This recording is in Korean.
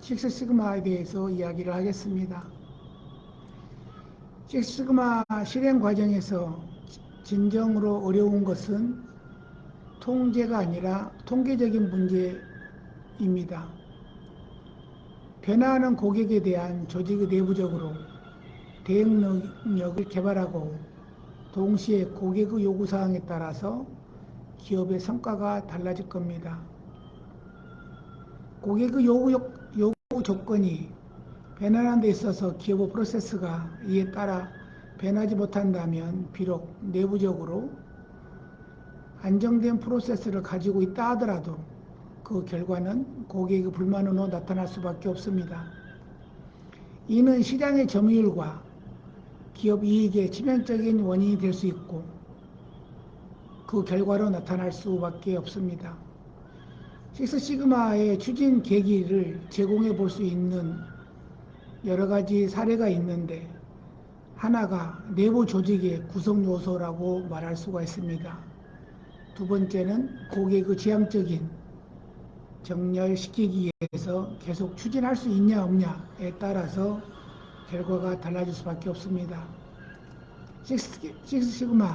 식스시그마에 대해서 이야기를 하겠습니다. 식스시그마 실행 과정에서 진정으로 어려운 것은 통제가 아니라 통계적인 문제입니다. 변화하는 고객에 대한 조직의 내부적으로 대응 능력을 개발하고 동시에 고객의 요구사항에 따라서 기업의 성과가 달라질 겁니다. 고객의 요구, 요구 조건이 변화하는 데 있어서 기업의 프로세스가 이에 따라 변하지 못한다면 비록 내부적으로 안정된 프로세스를 가지고 있다 하더라도 그 결과는 고객의 불만으로 나타날 수밖에 없습니다. 이는 시장의 점유율과 기업 이익의 치명적인 원인이 될 수 있고 그 결과로 나타날 수밖에 없습니다. 식스 시그마의 추진 계기를 제공해 볼 수 있는 여러 가지 사례가 있는데 하나가 내부 조직의 구성 요소라고 말할 수가 있습니다. 두 번째는 고객의 지향적인 정렬시키기 위해서 계속 추진할 수 있냐 없냐에 따라서 결과가 달라질 수밖에 없습니다. 식스, 식스 시그마